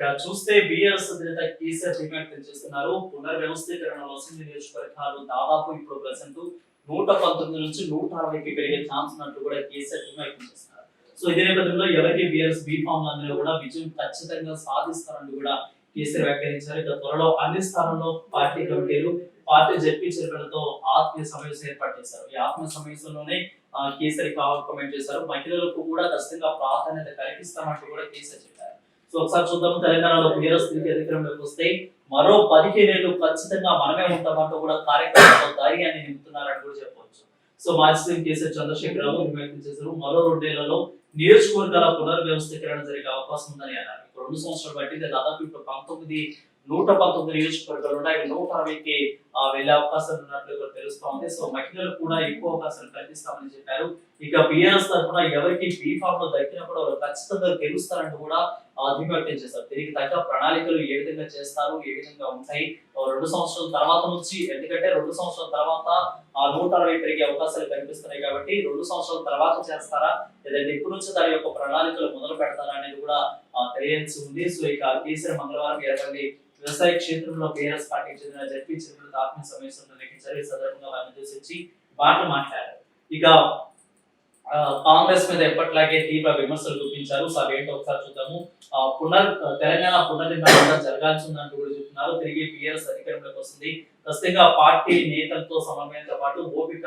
ఇక చూస్తే బీఆర్ఎస్ అధినేత కేసీఆర్ డిమాండ్ చేస్తున్నారు పునర్వ్యవస్థీకరణ వసంత నియోజకవర్గాలు దాదాపు ఇప్పుడు ప్రజెంట్ నూట పంతొమ్మిది నుంచి నూట అరవైకి పెరిగే ఛాన్స్ ఉన్నట్టు కూడా కేసీఆర్ డిమాండ్ చేస్తున్నారు. సో ఇదే నేపథ్యంలో ఎవరికి బీఆర్ఎస్ బి ఫామ్ అందులో కూడా విజయం ఖచ్చితంగా సాధిస్తారని కూడా కేసీఆర్ వ్యాఖ్యానించారు. ఇక త్వరలో అన్ని స్థానంలో పార్టీ కమిటీలు పార్టీ జడ్పీ చైర్మన్లతో ఆత్మీయ సమావేశం ఏర్పాటు చేశారు. ఈ ఆత్మీయ సమావేశంలోనే కేసీఆర్ కామెంట్ చేశారు. మహిళలకు కూడా ఖచ్చితంగా ప్రాధాన్యత కల్పిస్తామంటూ కూడా కేసీఆర్ చెప్పారు. సో ఒకసారి చూద్దాం. తెలంగాణలో బీఆర్ఎస్ తిరిగి అధికారంలోకి వస్తే మరో పదిహేనేళ్ళు ఖచ్చితంగా మనమే ఉంటామంటూ కూడా కార్యక్రమంలో ధైర్యాన్ని నింపుతున్నారని కూడా చెప్పవచ్చు. సో మాజీ సీఎం కేసీఆర్ చంద్రశేఖరరావు వ్యక్తం చేశారు. మరో రెండేళ్ళలో నియోజకవర్గాల పునర్వ్యవస్థీకరణ జరిగే అవకాశం ఉందని అన్నారు. రెండు సంవత్సరాలు బట్టి దాదాపు ఇప్పుడు పంతొమ్మిది నూట పంతొమ్మిది నియోజకవర్గాలు ఉన్నాయి. నూట అరవైకి ఆ, వెళ్ళే అవకాశాలు ఉన్నట్లు కూడా తెలుస్తా ఉంది. సో మహిళలకు కూడా ఎక్కువ అవకాశాలు కల్పిస్తామని చెప్పారు. ఇక బిఆర్ఎస్ తరఫున ఎవరికి బీ ఫామ్లో దక్కినప్పుడు వాళ్ళు ఖచ్చితంగా గెలుస్తారంటూ కూడా ఆ, చేస్తారు చేశారు. దీనికి తగ్గ ప్రణాళికలు ఏ విధంగా చేస్తారు ఏ విధంగా ఉంటాయి? రెండు సంవత్సరాల తర్వాత నుంచి ఎందుకంటే రెండు సంవత్సరాల తర్వాత ఆ నూట అరవై పెరిగే అవకాశాలు కనిపిస్తున్నాయి కాబట్టి రెండు సంవత్సరాల తర్వాత చేస్తారా? లేదంటే ఇప్పుడు నుంచి దాని యొక్క ప్రణాళికలు మొదలు పెడతారా అనేది కూడా తెలియాల్సి ఉంది. సో ఇక కేసీఆర్ మంగళవారం ఇరవై వ్యవసాయ క్షేత్రంలో బీఆర్ఎస్ పార్టీకి చెందిన జడ్పీ చైర్మన్ ఆత్మీయ సమావేశం లెక్కించారు ఈ సందర్భంగా వారిని ఉద్దేశించి మాటలు మాట్లాడారు. ఇక కాంగ్రెస్ మీద ఎప్పట్లాగే తీవ్ర విమర్శలు చూపించారు. సార్ ఏంటో ఒకసారి చూద్దాము. ఆ, పునర్ తెలంగాణ పునర్నిర్మాణం కూడా జరగాల్సి ఉందంటూ కూడా చెప్తున్నారు. తిరిగి పిఆర్ఎస్ అధికారంలోకి వస్తుంది. ఖచ్చితంగా పార్టీ నేతలతో సమన్వయంతో పాటు ఓపిక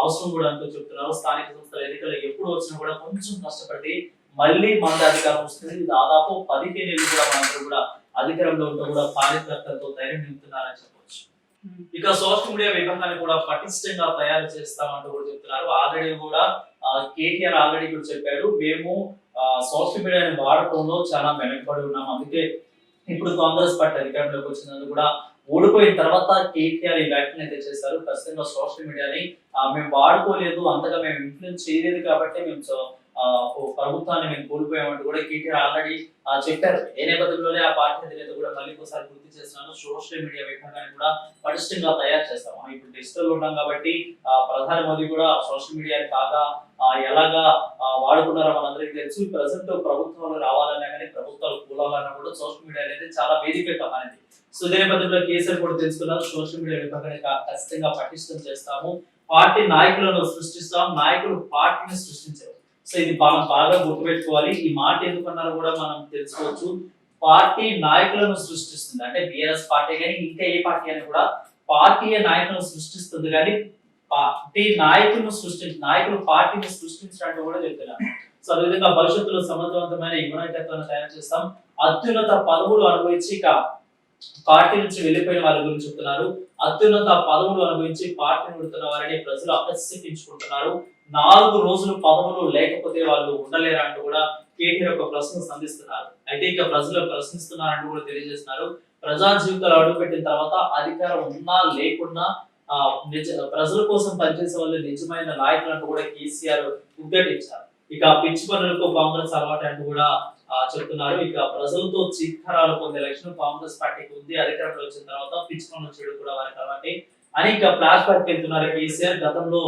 అవసరం కూడా అంటూ చెప్తున్నారు. స్థానిక సంస్థల ఎన్నికలు ఎప్పుడు వచ్చినా కూడా కొంచెం కష్టపడి మళ్ళీ మన అధికారం వస్తుంది. దాదాపు పదిహేను ఏళ్ళు కూడా మనందరూ కూడా అధికారంలో ఉంటూ కూడా కార్యకర్తలతో ధైర్యం నింపుతున్నారని చెప్పారు ఇక సోషల్ మీడియా విభాగాన్ని కూడా పటిష్టంగా తయారు చేస్తామంటూ కూడా చెప్తున్నారు. ఆల్రెడీ కూడా కేటీఆర్ ఆల్రెడీ కూడా చెప్పారు. మేము సోషల్ మీడియాని వాడటంలో చాలా వెనకబడి ఉన్నాం. అందుకే ఇప్పుడు కాంగ్రెస్ పార్టీ అధికారంలోకి వచ్చినందుకు కూడా ఓడిపోయిన తర్వాత కేటీఆర్ ఈ వ్యాఖ్యలు అయితే చేశారు. ఖచ్చితంగా సోషల్ మీడియాని మేము వాడుకోలేదు అంతగా మేము ఇన్ఫ్లుయెన్స్ చేయలేదు కాబట్టి మేము ప్రభుత్వాన్ని మేము కోల్పోయామంటూ కూడా కేటీఆర్ ఆల్రెడీ చెప్పారు. ఏ నేపథ్యంలోనే ఆ పార్టీ అధినేత కూడా మళ్ళీ ఒకసారి గుర్తు చేస్తున్నాను. సోషల్ మీడియా విభాగాన్ని కూడా పటిష్టంగా తయారు చేస్తాం. ఇప్పుడు డిజిటల్ ఉన్నాం కాబట్టి ప్రధాని మోదీ కూడా సోషల్ మీడియాని కాక ఎలాగా వాడుకున్నారో మనందరికీ తెలుసు. ప్రజెంట్ ప్రభుత్వాలు రావాలన్నా కానీ ప్రభుత్వాలు కూలాలన్నా కూడా సోషల్ మీడియా అనేది చాలా వేదికగా మారింది. సో ఇదే నేపథ్యంలో కేసీఆర్ కూడా తెలుసుకున్నారు. సోషల్ మీడియా విభాగాన్ని ఖచ్చితంగా పటిష్టం చేస్తాము. పార్టీ నాయకులను సృష్టిస్తాం. నాయకులు పార్టీని సృష్టించారు. సో ఇది మనం బాగా గుర్తుపెట్టుకోవాలి. ఈ మాట ఎందుకన్నారో కూడా మనం తెలుసుకోవచ్చు. పార్టీ నాయకులను సృష్టిస్తుంది. అంటే బిఆర్ఎస్ పార్టీ కానీ ఇంకా ఏ పార్టీ అని కూడా పార్టీ నాయకులను సృష్టిస్తుంది. కానీ పార్టీ నాయకులను సృష్టి నాయకులు పార్టీని సృష్టించడానికి కూడా చెప్తున్నారు సో అదేవిధంగా భవిష్యత్తులో సమర్థవంతమైన యువనాయకత్వాన్ని తయారు చేస్తాం. అత్యున్నత పదవులు అనుభవించి ఇక పార్టీ నుంచి వెళ్ళిపోయిన వారి గురించి చెప్తున్నారు. అత్యున్నత పదవులు అనుభవించి పార్టీని విడుతున్న వారిని ప్రజలు అపస్సించుకుంటున్నారు నాలుగు రోజులు పదవులు లేకపోతే వాళ్ళు ఉండలేరు అంటూ కూడా కేటీఆర్ ఒక ప్రశ్న సంధిస్తున్నారు. అయితే ఇక ప్రజలు ప్రశ్నిస్తున్నారంటూ కూడా తెలియజేస్తున్నారు. ప్రజా జీవితాలు అడుగుపెట్టిన తర్వాత అధికారం ఉన్నా లేకున్నా ఆ, నిజ ప్రజల కోసం పనిచేసే వాళ్ళు నిజమైన నాయకులు అంటూ కూడా కేసీఆర్ ఉద్ఘటించారు. ఇక పిచ్చి పనులకు కాంగ్రెస్ అలవాటు అంటూ కూడా చెప్తున్నారు. ఇక ప్రజలతో చిత్తరాలు పొందే లక్షణం కాంగ్రెస్ పార్టీకి ఉంది. అధికారంలో వచ్చిన తర్వాత పిచ్చుకొని చెడు కూడా వారి కాబట్టి అని ఇక ఫ్లాష్ బ్యాక్ వెళ్తున్నారు కేసీఆర్. గతంలో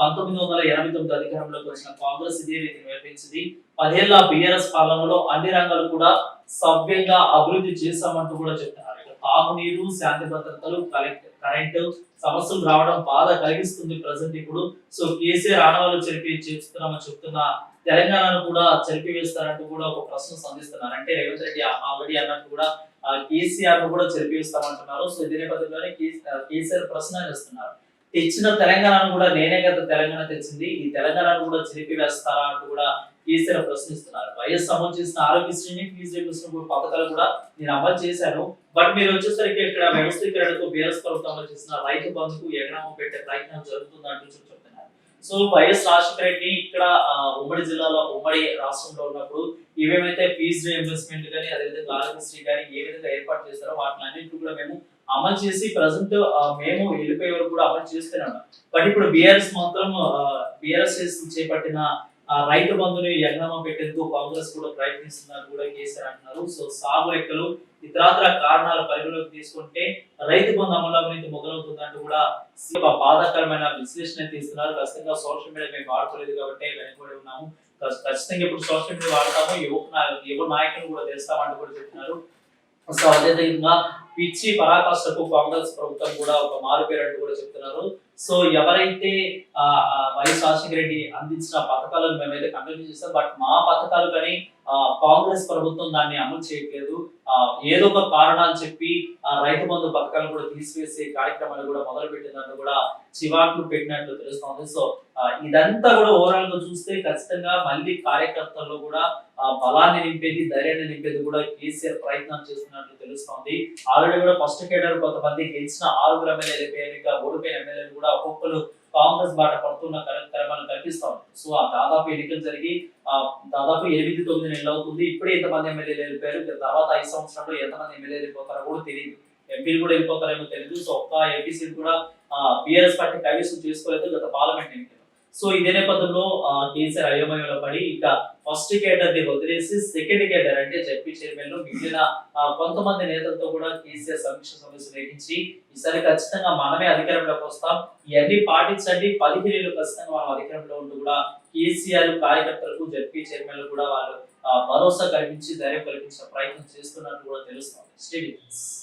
పంతొమ్మిది వందల ఎనభై తొమ్మిది అధికారంలోకి వచ్చిన కాంగ్రెస్ ఇదే రీతిని నిర్వహించింది పదేళ్ళ బిఆర్ఎస్ పాలనలో అన్ని రంగాలు కూడా సవ్యంగా అభివృద్ధి చేశామంటూ కూడా చెప్తున్నారు. తాగునీరు శాంతి భద్రతలు కరెంట్ కరెంటు సమస్యలు రావడం బాధ కలిగిస్తుంది ప్రజెంట్ ఇప్పుడు. సో కేసీఆర్ ఆనవాళ్ళు చెరిపి చేస్తున్నామని చెప్తున్న తెలంగాణను కూడా చెరిపి వేస్తారంటూ కూడా ఒక ప్రశ్న సంధిస్తున్నారు. అంటే రేవంత్ రెడ్డి ఆల్రెడీ అన్నట్టు కూడా కేసీఆర్ను కూడా చెరిపి వేస్తామంటున్నారు సో ఇదే నేపథ్యంలోనే కేసీఆర్ ప్రశ్న వేస్తున్నారు. తెచ్చిన తెలంగాణను కూడా నేనే కదా తెలంగాణ తెచ్చింది. ఈ తెలంగాణను కూడా చెరిపి వేస్తారా అంటూ కూడా కేసీఆర్ ప్రశ్నిస్తున్నారు. వైఎస్ అమలు చేసిన ఆరోగ్యశ్రీని ఫీజు రియంబర్స్మెంట్ పథకాలు కూడా నేను అమలు చేశాను. బట్ మీరు వచ్చేసరికి ఇక్కడ వ్యవస్థీకరణకు బీఆర్ఎస్ ప్రభుత్వం అమలు చేసిన రైతు బంధుకు ఎగనామం పెట్టే ప్రయత్నం జరుగుతుందంటూ చెప్తున్నారు. సో వైఎస్ రాజశేఖర రెడ్డి ఇక్కడ ఉమ్మడి జిల్లాలో ఉమ్మడి రాష్ట్రంలో ఉన్నప్పుడు ఏమేమైతే ఫీజు రీఎంబర్స్మెంట్ కానీ అదేవిధంగా ఆరోగ్యశ్రీ కానీ ఏ విధంగా ఏర్పాటు చేస్తారో వాటిని అన్నింటి కూడా మేము అమలు చేసి ప్రజెంట్ మేము వెళ్ళిపోయే వరకు కూడా అమలు చేస్తూనే ఉన్నాం బట్ ఇప్పుడు బీఆర్ఎస్ మాత్రం బీఆర్ఎస్ చేపట్టిన రైతు బంధుని యజ్ఞమా పెట్టేందుకు కాంగ్రెస్ కూడా ప్రయత్నిస్తున్నారు కూడా కేసీఆర్ అంటున్నారు. సో సాగు లెక్కలు ఇతరాతర కారణాల పరిగణలోకి తీసుకుంటే రైతు బంధు అమలు అవినీతి మొదలవుతుందంటూ కూడా ఒక బాధాకరమైన విశ్లేషణ తీస్తున్నారు ఖచ్చితంగా సోషల్ మీడియా మేము వాడుకోలేదు కాబట్టి వెనకబడి ఉన్నాము. ఖచ్చితంగా ఇప్పుడు సోషల్ మీడియా వాడతాము. యువ యువ నాయకులు కూడా తెలుస్తామంటూ కూడా చెప్తున్నారు. సో అదేవిధంగా పిచ్చి పరాకాష్ఠకు కాంగ్రెస్ ప్రభుత్వం కూడా ఒక మారు పేరంటూ కూడా చెప్తున్నారు. సో ఎవరైతే ఆ, వైఎస్ రాజశేఖర రెడ్డి అందించిన పథకాలను మేమైతే కంటిన్యూ చేస్తాం. బట్ మా పథకాలు కానీ ఆ, కాంగ్రెస్ ప్రభుత్వం దాన్ని అమలు చేయట్లేదు. ఆ, ఏదో ఒక కారణాలు చెప్పి ఆ, రైతు బంధు పథకాలను కూడా తీసివేసే కార్యక్రమాలు కూడా మొదలు పెట్టినట్టు కూడా చివాట్లు పెట్టినట్లు తెలుస్తోంది. సో ఇదంతా కూడా ఓవరాల్గా చూస్తే ఖచ్చితంగా మళ్ళీ కార్యకర్తల్లో కూడా ఆ, బలాన్ని నింపేది ధైర్యాన్ని నింపేది కూడా కేసీఆర్ ప్రయత్నం చేస్తున్నట్లు తెలుస్తోంది. ఆల్రెడీ కూడా ఫస్ట్ కేటర్ కొంతమంది గెలిచిన ఆరుగురు ఎమ్మెల్యేలు పేరుగా ఓడిపోయిన ఎమ్మెల్యేలు కూడా ఒక్కొక్కరు కాంగ్రెస్ బాట పడుతున్న క్రమాలు కనిపిస్తా సో ఆ దాదాపు ఎన్నికలు జరిగి ఆ, దాదాపు ఎనిమిది తొమ్మిది నెలలు అవుతుంది. ఇప్పుడే ఎంతమంది ఎమ్మెల్యేలు వెళ్ళిపోయారు? తర్వాత ఐదు సంవత్సరాల్లో ఎంతమంది ఎమ్మెల్యేలు వెళ్ళిపోతారో కూడా తెలియదు ఎంపీలు కూడా వెళ్ళిపోతారేమో తెలియదు సో ఒక్క ఎంపీ సీట్ కూడా బిఆర్ఎస్ పార్టీ కైవసం చేసుకోలేదు గత పార్లమెంట్ ఎన్నికలు. సో ఇదే నేపథ్యంలో కేసీఆర్ అయోమయంలో పడి ఇక ఫస్ట్ కేటర్ని వదిలేసి సెకండ్ కేటర్ అంటే జడ్పీ చైర్మన్లో మిగిలిన కొంతమంది నేతలతో కూడా కేసీఆర్ సమీక్ష సమావేశం నిర్వహించి ఈసారి ఖచ్చితంగా మనమే అధికారంలోకి వస్తాం. ఇవన్నీ పాటించండి. పదిహేను ఖచ్చితంగా మనం అధికారంలో ఉంటూ కూడా కేసీఆర్ కార్యకర్తలకు జడ్పీ చైర్మన్ కూడా వాళ్ళు భరోసా కల్పించి ధైర్యం కల్పించిన ప్రయత్నం చేస్తున్నట్టు కూడా తెలుస్తుంది.